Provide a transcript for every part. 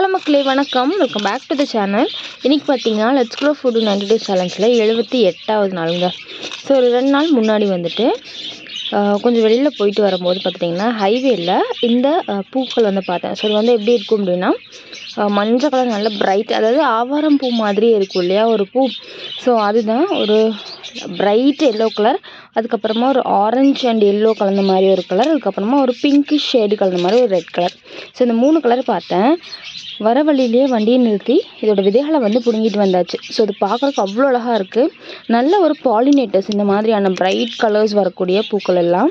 Hello மக்களே வணக்கம். Welcome back to the channel இன்றைக்கி பார்த்தீங்கன்னா let's grow food ninety day சேலஞ்சில் எழுபத்தி எட்டாவது நாளுங்க. ஸோ ஒரு ரெண்டு நாள் முன்னாடி வந்துட்டு கொஞ்சம் வெளியில் போயிட்டு வரும்போது பார்த்தீங்கன்னா ஹைவேயில் இந்த பூக்கள் வந்து பார்த்தேன். ஸோ இது வந்து எப்படி இருக்கும் அப்படின்னா மஞ்சள் கலர் நல்ல பிரைட் அதாவது ஆவாரம் பூ மாதிரியே இருக்கும் இல்லையா ஒரு பூ. ஸோ அதுதான் ஒரு பிரைட் எல்லோ கலர் அதுக்கப்புறமா ஒரு ஆரஞ்சு அண்ட் எல்லோ கலந்த மாதிரி ஒரு கலர் அதுக்கப்புறமா ஒரு பிங்க் ஷேடு கலந்த மாதிரி ஒரு ரெட் கலர் ஸோ இந்த மூணு கலர் பார்த்தேன். வர வழியிலே வண்டியை நிறுத்தி இதோட விதைகளை வந்து பிடுங்கிட்டு வந்தாச்சு. ஸோ இது பார்க்குறதுக்கு அவ்வளோ அழகாக இருக்குது நல்ல ஒரு பாலினேட்டர்ஸ் இந்த மாதிரியான பிரைட் கலர்ஸ் வரக்கூடிய பூக்கள் எல்லாம்.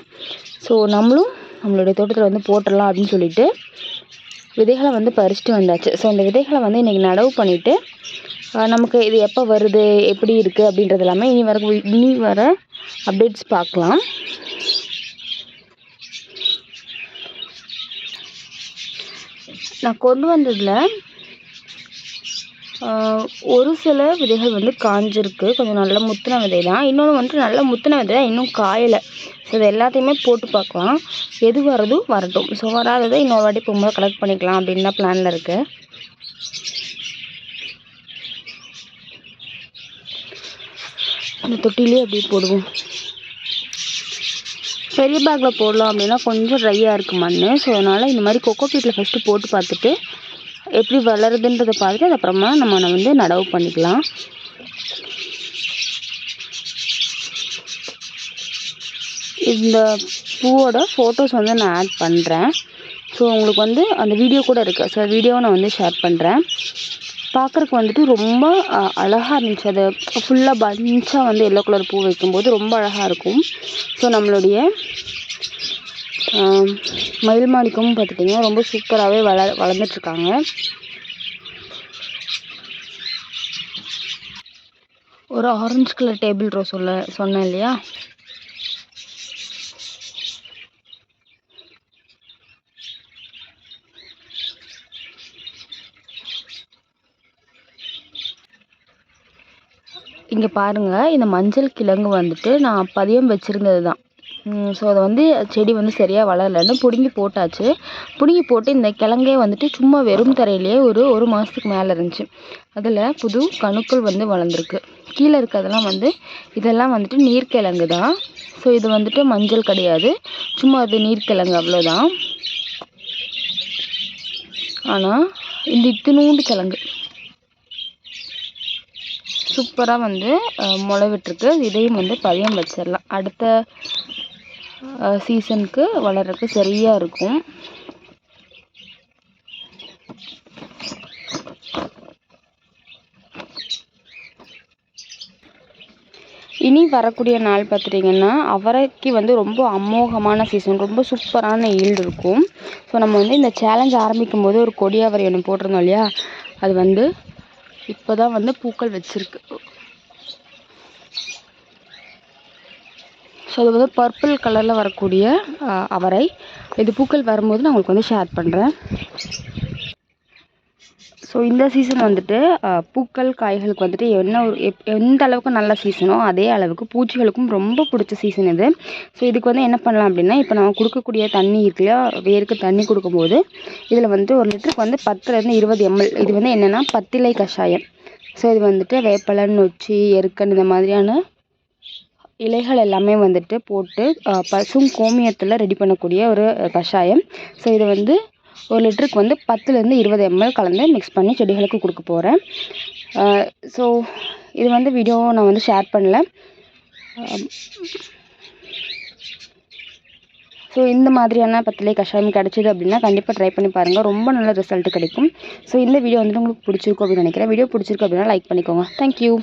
ஸோ நம்மளும் நம்மளுடைய தோட்டத்தில் வந்து போட்டுடலாம் அப்படின்னு சொல்லிட்டு விதைகளை வந்து பறிச்சுட்டு வந்தாச்சு. ஸோ அந்த விதைகளை வந்து இன்றைக்கி நடவு பண்ணிவிட்டு நமக்கு இது எப்போ வருது எப்படி இருக்குது அப்படின்றது எல்லாமே இனி வர இனி வர அப்டேட்ஸ் பார்க்கலாம். நான் கொண்டு வந்ததில் ஒரு சில விதைகள் வந்து காஞ்சிருக்கு. கொஞ்சம் நல்ல முத்தின விதை தான் இன்னொன்று வந்துட்டு நல்ல முத்தின விதை தான் இன்னும் காயலை. ஸோ இது எல்லாத்தையுமே போட்டு பார்க்கலாம். எது வரதும் வரட்டும். ஸோ வராததை இன்னொரு வாட்டி போகும்போது கலெக்ட் பண்ணிக்கலாம் அப்படின்னு தான் பிளானில் இருக்குது அந்த தொட்டிலே அப்படியே போடுவோம். பெரிய பேக்கில் போடலாம் அப்படின்னா கொஞ்சம் ட்ரையாக இருக்குது மண் ஸோ அதனால் இந்த மாதிரி கொக்கோ பீட்டில் ஃபஸ்ட்டு போட்டு பார்த்துட்டு எப்படி வளருதுன்றதை பார்த்துட்டு அதுக்கப்புறமா அப்புறமா நம்ம வந்து நடவு பண்ணிக்கலாம். இந்த பூவோட ஃபோட்டோஸ் வந்து நான் ஆட் பண்ணுறேன் ஸோ உங்களுக்கு வந்து அந்த வீடியோ கூட இருக்குது ஸோ வீடியோவை நான் வந்து ஷேர் பண்ணுறேன் பார்க்குறக்கு வந்துட்டு ரொம்ப அழகாக இருந்துச்சு. அது ஃபுல்லாக பஞ்சாக வந்து எல்லோ கலர் பூ வைக்கும்போது ரொம்ப அழகாக இருக்கும். ஸோ நம்மளுடைய மயில் மாணிக்கமும் பார்த்துட்டிங்கன்னா ரொம்ப சூப்பராகவே வள வளர்ந்துட்டுருக்காங்க ஒரு ஆரஞ்சு கலர் டேபிள் ரோஸ் சொல்ல சொன்னேன் இல்லையா? இங்கே பாருங்கள் இந்த மஞ்சள் கிழங்கு வந்துட்டு நான் பதியம் வச்சுருந்தது தான் ஸோ அதை வந்து செடி வந்து சரியாக வளரலன்னு பிடுங்கி போட்டாச்சு. பிடுங்கி போட்டு இந்த கிழங்கே வந்துட்டு சும்மா வெறும் தரையிலேயே ஒரு ஒரு மாதத்துக்கு மேலே இருந்துச்சு. அதில் புது கணுக்கள் வந்து வளர்ந்துருக்கு. கீழே இருக்கிறதெல்லாம் வந்து இதெல்லாம் வந்துட்டு நீர்க்கிழங்கு தான். ஸோ இது வந்துட்டு மஞ்சள் கிடையாது. சும்மா அது நீர்க்கிழங்கு அவ்வளோதான் ஆனால் இந்த இத்தினூண்டு கிழங்கு. சூப்பராக வந்து அஹ், முளை விட்டுருக்கு இதையும் வந்து பதியம் வச்சிடலாம் அடுத்த சீசனுக்கு வளர்றதுக்கு சரியாக இருக்கும். இனி வரக்கூடிய நாள் பார்த்துட்டிங்கன்னா அவரைக்கு வந்து ரொம்ப அமோகமான சீசன் ரொம்ப சூப்பரான ஈல்டு இருக்கும். ஸோ நம்ம வந்து இந்த சேலஞ்ச் ஆரம்பிக்கும் போது ஒரு கொடியாவரை ஒன்று போட்டிருந்தோம் இல்லையா? அது வந்து இப்போ தான் வந்து பூக்கள் வச்சிருக்கு. ஸோ அது வந்து பர்பிள் கலரில் வரக்கூடிய அவரை. இது பூக்கள் வரும்போது நான் உங்களுக்கு வந்து ஷேர் பண்ணுறேன் ஸோ இந்த சீசன் வந்துட்டு பூக்கள் காய்களுக்கு வந்துட்டு என்ன ஒரு எப் எந்த அளவுக்கு நல்ல சீசனோ அதே அளவுக்கு பூச்சிகளுக்கும் ரொம்ப பிடிச்ச சீசன் இது. ஸோ இதுக்கு வந்து என்ன பண்ணலாம் அப்படின்னா இப்போ நம்ம கொடுக்கக்கூடிய தண்ணி இருக்குல்லையா வேருக்கு தண்ணி கொடுக்கும்போது இதில் வந்து ஒரு லிட்டருக்கு வந்து பத்துலேருந்து இருபது எம்எல் இது வந்து என்னென்னா பத்திலை கஷாயம். ஸோ இது வந்துட்டு வேப்பலை நொச்சி எருக்கன் இந்த மாதிரியான இலைகள் எல்லாமே வந்துட்டு போட்டு பசும் கோமியத்தில் ரெடி பண்ணக்கூடிய ஒரு கஷாயம். ஸோ இதை வந்து ஒரு லிட்டருக்கு வந்து பத்துலேருந்து இருபது எம்எல் கலந்து மிக்ஸ் பண்ணி செடிகளுக்கு கொடுக்க போகிறேன் ஸோ இது வந்து வீடியோ நான் வந்து ஷேர் பண்ணல. ஸோ இந்த மாதிரியான பத்திலே கஷாயம் கிடச்சிது அப்படின்னா கண்டிப்பாக ட்ரை பண்ணி பாருங்கள் ரொம்ப நல்ல ரிசல்ட் கிடைக்கும். ஸோ இந்த வீடியோ வந்துட்டு உங்களுக்கு பிடிச்சிருக்கும் அப்படின்னு நினைக்கிறேன். வீடியோ பிடிச்சிருக்கு அப்படின்னா லைக் பண்ணிக்கோங்க. தேங்க்யூ